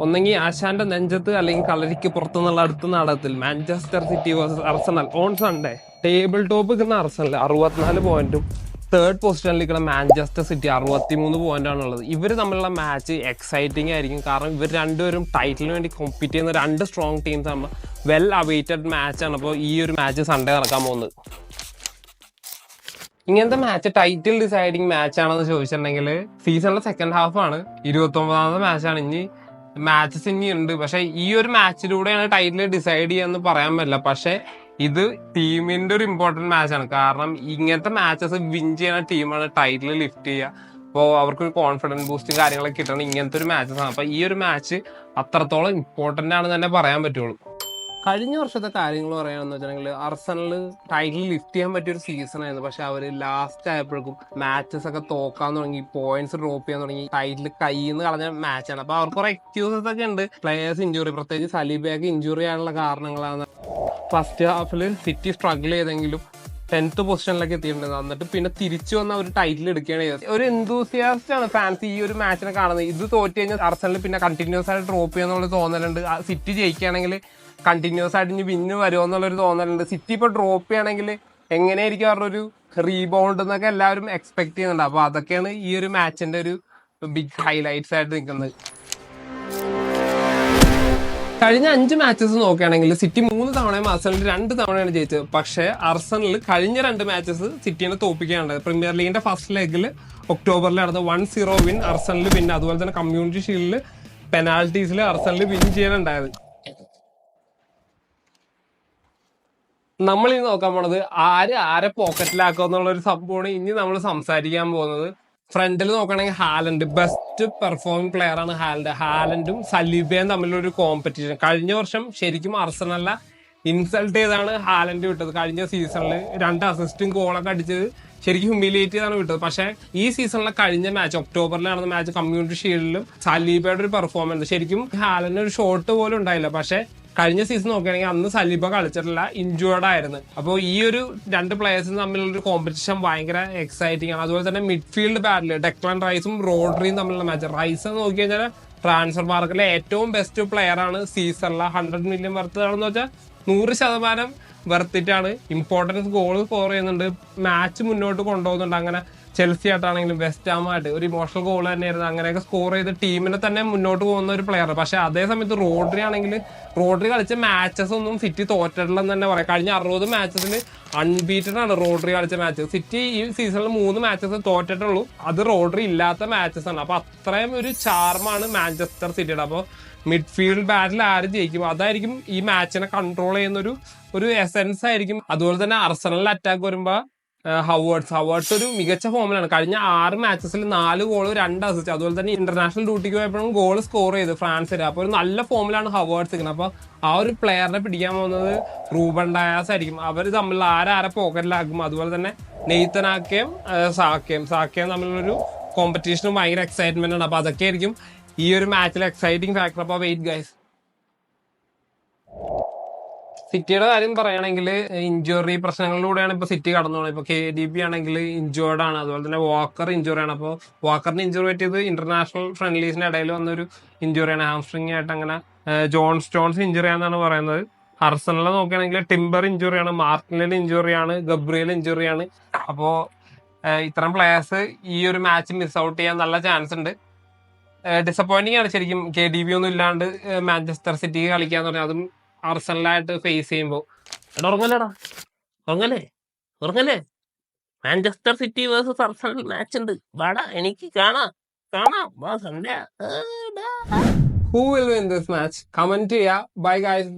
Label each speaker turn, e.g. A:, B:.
A: ഒന്നെങ്കിൽ ആശാന്റെ നെഞ്ചത്ത് അല്ലെങ്കിൽ കളരിക്ക് പുറത്തുനിന്നുള്ള അടുത്ത നാടകത്തിൽ Manchester City Arsenal on Sunday table top നിൽക്കുന്ന അർസണൽ അറുപത്തിനാല് പോയിന്റും തേർഡ് പൊസിഷനിൽ നിൽക്കുന്ന മാഞ്ചസ്റ്റർ സിറ്റി അറുപത്തിമൂന്ന് പോയിന്റ് ആണുള്ളത്. ഇവർ തമ്മിലുള്ള മാച്ച് എക്സൈറ്റിംഗ് ആയിരിക്കും. കാരണം ഇവർ രണ്ടുപേരും ടൈറ്റിലിന് വേണ്ടി കോമ്പീറ്റ് ചെയ്യുന്ന രണ്ട് സ്ട്രോങ് ടീംസ് ആണ്. വെൽ അവൈറ്റഡ് മാച്ചാണ് അപ്പോൾ ഈ ഒരു മാച്ച് സൺഡേ നടക്കാൻ പോകുന്നത്. ഇങ്ങനത്തെ മാച്ച് ടൈറ്റിൽ ഡിസൈഡിങ് മാച്ച് ആണെന്ന് ചോദിച്ചിട്ടുണ്ടെങ്കിൽ സീസണിലെ സെക്കൻഡ് ഹാഫ് ആണ്. ഇരുപത്തി ഒമ്പതാമത്തെ മാച്ചാണ് ഇനി മാച്ചസ് ഉണ്ട്. പക്ഷെ ഈ ഒരു മാച്ചിലൂടെയാണ് ടൈറ്റിൽ ഡിസൈഡ് ചെയ്യാന്ന് പറയാൻ പറ്റില്ല. പക്ഷെ ഇത് ടീമിന്റെ ഒരു ഇമ്പോർട്ടന്റ് മാച്ചാണ് കാരണം ഇങ്ങനത്തെ മാച്ചസ് വിൻ ചെയ്യുന്ന ടീമാണ് ടൈറ്റിൽ ലിഫ്റ്റ് ചെയ്യുക. അപ്പോൾ അവർക്ക് ഒരു കോൺഫിഡൻസ് ബൂസ്റ്റും കാര്യങ്ങളൊക്കെ കിട്ടണം. ഇങ്ങനത്തെ ഒരു മാച്ചസ് ആണ്. അപ്പൊ ഈ ഒരു മാച്ച് അത്രത്തോളം ഇമ്പോർട്ടന്റ് ആണെന്ന് തന്നെ പറയാൻ പറ്റുള്ളൂ. കഴിഞ്ഞ വർഷത്തെ കാര്യങ്ങൾ പറയുകയാണെന്ന് വെച്ചിട്ടുണ്ടെങ്കിൽ അർസണൽ ടൈറ്റിൽ ലിഫ്റ്റ് ചെയ്യാൻ പറ്റിയ ഒരു സീസൺ ആയിരുന്നു. പക്ഷെ അവർ ലാസ്റ്റ് ആയപ്പോഴേക്കും മാച്ചസ് ഒക്കെ തോക്കാൻ തുടങ്ങി പോയിന്റ്സ് ഡ്രോപ്പ് ചെയ്യാൻ തുടങ്ങി ടൈറ്റിൽ കയ്യിൽ നിന്ന് കളഞ്ഞ മാച്ചാണ് അപ്പൊ അവർക്ക് കുറെ എക്സ്ക്യൂസസ് ഒക്കെ ഉണ്ട്. പ്ലേയേഴ്സ് ഇഞ്ചുറി പ്രത്യേകിച്ച് സലീബയൊക്കെ ഇഞ്ചുറി ആയുള്ള കാരണങ്ങളാണ്. ഫസ്റ്റ് ഹാഫിൽ സിറ്റി സ്ട്രഗിൾ ചെയ്തെങ്കിലും ടെൻത്ത് പൊസിഷനിലൊക്കെ എത്തിയിട്ടുണ്ട്. എന്നിട്ട് പിന്നെ തിരിച്ചു വന്ന ഒരു ടൈറ്റിൽ എടുക്കുകയാണ് ചെയ്തത്. ഒരു എന്തൂസിയാസ്റ്റ് ആണ് ഫാൻസ് ഈ ഒരു മാച്ചിനെ കാണുന്നത്. ഇത് തോറ്റ് കഴിഞ്ഞാൽ അർസണൽ പിന്നെ കണ്ടിന്യൂസ് ആയിട്ട് ഡ്രോപ്പ് ചെയ്യാന്നുള്ള തോന്നലുണ്ട്. സിറ്റി ജയിക്കുകയാണെങ്കിൽ കണ്ടിന്യൂസ് ആയിട്ട് ഇനി വിന്ന് വരുമോ എന്നുള്ളൊരു തോന്നലുണ്ട്. സിറ്റി ഇപ്പോൾ ഡ്രോപ്പ് ചെയ്യുകയാണെങ്കിൽ എങ്ങനെയായിരിക്കും അവരുടെ ഒരു റീബൗണ്ട് എന്നൊക്കെ എല്ലാവരും എക്സ്പെക്ട് ചെയ്യുന്നുണ്ട്. അപ്പോൾ അതൊക്കെയാണ് ഈ ഒരു മാച്ചിന്റെ ഒരു ബിഗ് ഹൈലൈറ്റ്സ് ആയിട്ട് നിൽക്കുന്നത്. കഴിഞ്ഞ അഞ്ച് മാച്ചസ് നോക്കുകയാണെങ്കിൽ സിറ്റി മൂന്ന് തവണയും അർസണൽ രണ്ട് തവണയാണ് ജയിച്ചത്. പക്ഷേ അർസണൽ കഴിഞ്ഞ രണ്ട് മാച്ചസ് സിറ്റിനെ തോപ്പിക്കുകയാണ്. പ്രീമിയർ ലീഗിന്റെ ഫസ്റ്റ് ലെഗിൽ ഒക്ടോബറിൽ നടന്ന one zero win Arsenal win അതുപോലെ തന്നെ കമ്മ്യൂണിറ്റി ഷീൽഡിൽ പെനാൽറ്റീസിൽ അർസണൽ വിൻ ചെയ്യാനുണ്ടായത് നമ്മൾ ഇനി നോക്കാൻ പോണത് ആര് ആരെ പോക്കറ്റിലാക്കുക എന്നുള്ള ഒരു സംഭവമാണ് ഇനി നമ്മൾ സംസാരിക്കാൻ പോകുന്നത്. ഫ്രണ്ടിൽ നോക്കുകയാണെങ്കിൽ ഹാലൻഡ്. ബെസ്റ്റ് പെർഫോമിംഗ് പ്ലെയർ ആണ് ഹാലൻഡ്. ഹാലൻഡും സലീബയും തമ്മിലൊരു കോമ്പറ്റീഷൻ കഴിഞ്ഞ വർഷം ശരിക്കും അർസണല്ല ഇൻസൾട്ട് ചെയ്താണ് ഹാലൻഡ് വിട്ടത്. കഴിഞ്ഞ സീസണിൽ രണ്ട് അസിസ്റ്റും ഗോളൊക്കെ അടിച്ചത് ശരിക്കും ഹ്യൂമിലിയേറ്റ് ചെയ്താണ് വിട്ടത്. പക്ഷേ ഈ സീസണിലെ കഴിഞ്ഞ മാച്ച് ഒക്ടോബറിൽ നടന്ന മാച്ച് കമ്മ്യൂണിറ്റി ഷീൽഡിലും സലീബയുടെ ഒരു പെർഫോമൻസ് ശരിക്കും ഹാലൻഡ് ഒരു ഷോട്ട് പോലും ഉണ്ടായില്ല. പക്ഷേ കഴിഞ്ഞ സീസൺ നോക്കുകയാണെങ്കിൽ അന്ന് സലീബ കളിച്ചിട്ടില്ല ഇഞ്ചുവേർഡ് ആയിരുന്നു. അപ്പോൾ ഈ ഒരു രണ്ട് പ്ലേയേഴ്സും തമ്മിലുള്ള ഒരു കോമ്പറ്റീഷൻ ഭയങ്കര എക്സൈറ്റിംഗ് ആണ്. അതുപോലെ തന്നെ മിഡ്ഫീൽഡ് ബാറ്റിൽ ഡെക്ലൻ റൈസും റോഡറിയും തമ്മിലുള്ള മാച്ച് റൈസ് നോക്കി കഴിഞ്ഞാൽ ട്രാൻസ്ഫർ മാർക്കറ്റിലെ ഏറ്റവും ബെസ്റ്റ് പ്ലെയർ ആണ് സീസണിലെ ഹൺഡ്രഡ് മില്യൺ വർത്ത് ആണെന്ന് വെച്ചാൽ നൂറ് ശതമാനം വർത്തിട്ടാണ് ഇമ്പോർട്ടൻസ് ഗോൾ സ്കോർ ചെയ്യുന്നുണ്ട്. മാച്ച് മുന്നോട്ട് കൊണ്ടുപോകുന്നുണ്ട്. അങ്ങനെ ചെൽസി ആയിട്ടാണെങ്കിലും വെസ്റ്റ് ആമായിട്ട് ഒരു ഇമോഷണൽ ഗോൾ തന്നെയായിരുന്നു. അങ്ങനെയൊക്കെ സ്കോർ ചെയ്ത് ടീമിനെ തന്നെ മുന്നോട്ട് പോകുന്ന ഒരു പ്ലെയർ പക്ഷെ അതേ സമയത്ത് റോഡ്രി ആണെങ്കിൽ റോഡ്രി കളിച്ച മാച്ചസ് ഒന്നും സിറ്റി തോറ്റിട്ടില്ലെന്ന് തന്നെ പറയാം. കഴിഞ്ഞ അറുപത് മാച്ചസിൽ അൺബീറ്റഡ് ആണ് റോഡ്രി കളിച്ച മാച്ച് സിറ്റി ഈ സീസണിൽ മൂന്ന് മാച്ചസ് തോറ്റിട്ടുള്ളൂ. അത് റോഡ്രി ഇല്ലാത്ത മാച്ചസ് ആണ്. അപ്പൊ അത്രയും ഒരു ചാർമാണ് മാഞ്ചസ്റ്റർ സിറ്റിയുടെ അപ്പോൾ മിഡ്ഫീൽഡ് ബാറ്റിൽ ആര് ജയിക്കും? അതായിരിക്കും ഈ മാച്ചിനെ കൺട്രോൾ ചെയ്യുന്ന ഒരു ഒരു എസെൻസ് ആയിരിക്കും. അതുപോലെ തന്നെ അർസണലിൽ അറ്റാക്ക് വരുമ്പോൾ ഹവേർഡ്സ് ഹവേർഡ്സ് ഒരു മികച്ച ഫോമിലാണ് കഴിഞ്ഞ ആറ് മാച്ചസിൽ നാല് ഗോൾ രണ്ട് അസിസ്റ്റ് അതുപോലെ തന്നെ ഇന്റർനാഷണൽ ഡ്യൂട്ടിക്ക് പോയപ്പോഴും ഗോൾ സ്കോർ ചെയ്ത് ഫ്രാൻസിൽ അപ്പോൾ ഒരു നല്ല ഫോമിലാണ് ഹവേർഡ്സ് ഇങ്ങനെ അപ്പോൾ ആ ഒരു പ്ലെയറിനെ പിടിക്കാൻ പോകുന്നത് റൂബൻ ഡയാസ് ആയിരിക്കും. അവർ തമ്മിൽ ആരാരെ പോക്കറ്റിലാക്കും അതുപോലെ തന്നെ നെയ്ത്തനാക്കയും സാക്കയും. സാക്കയും തമ്മിലുള്ളൊരു കോമ്പറ്റീഷനും ഭയങ്കര എക്സൈറ്റ്മെന്റ് ആണ്. അപ്പോൾ അതൊക്കെ ആയിരിക്കും ഈ ഒരു മാച്ചിൽ എക്സൈറ്റിംഗ് ഫാക്ടർ അപ്പോൾ വെയിറ്റ് ഗൈസ് സിറ്റിയുടെ കാര്യം പറയുകയാണെങ്കിൽ ഇഞ്ചുറി പ്രശ്നങ്ങളിലൂടെയാണ് ഇപ്പൊ സിറ്റി കടന്നു പോകുന്നത് ഇപ്പൊ കെ ഡി ബി ആണെങ്കിൽ ഇഞ്ചുവേർഡ് ആണ്. അതുപോലെ തന്നെ വാക്കർ ഇഞ്ചുറി ആണ്. അപ്പോൾ വാക്കറിന് ഇഞ്ചുറി പറ്റിയത് ഇന്റർനാഷണൽ ഫ്രണ്ട്ലീസിന്റെ ഇടയിൽ വന്നൊരു ഇഞ്ചുറിയാണ് ഹാംസ്ട്രിങ് ആയിട്ട് അങ്ങനെ ജോൺ സ്റ്റോൺസ് ഇഞ്ചുറി ആണെന്നാണ് പറയുന്നത്. അർസണലിനെ നോക്കുകയാണെങ്കിൽ ടിംബർ ഇഞ്ചുറിയാണ് മാർട്ടിനിൽ ഇഞ്ചുറിയാണ് ഗബ്രിയൽ ഇഞ്ചുറിയാണ് അപ്പോൾ ഇത്തരം പ്ലേയേഴ്സ് ഈ ഒരു മാച്ച് മിസ് ഔട്ട് ചെയ്യാൻ നല്ല ചാൻസ് ഉണ്ട്. ഡിസപ്പോയിന്റിംഗ് ആണ് ശരിക്കും. കെ ഡി ബി ഒന്നും ഇല്ലാണ്ട് മാഞ്ചസ്റ്റർ സിറ്റി കളിക്കാന്ന് പറഞ്ഞാൽ അതും അർസണലായിട്ട് ഫേസ് ചെയ്യുമ്പോൾ എടാ ഉറങ്ങല്ലേടാ? ഉറങ്ങല്ലേ? ഉറങ്ങല്ലേ? Manchester City versus Arsenal match ഉണ്ട്. വാടാ എനിക്ക് കാണാം. കാണാം. വാ Sunday who will win this match comment ചെയ്യാ. Bye guys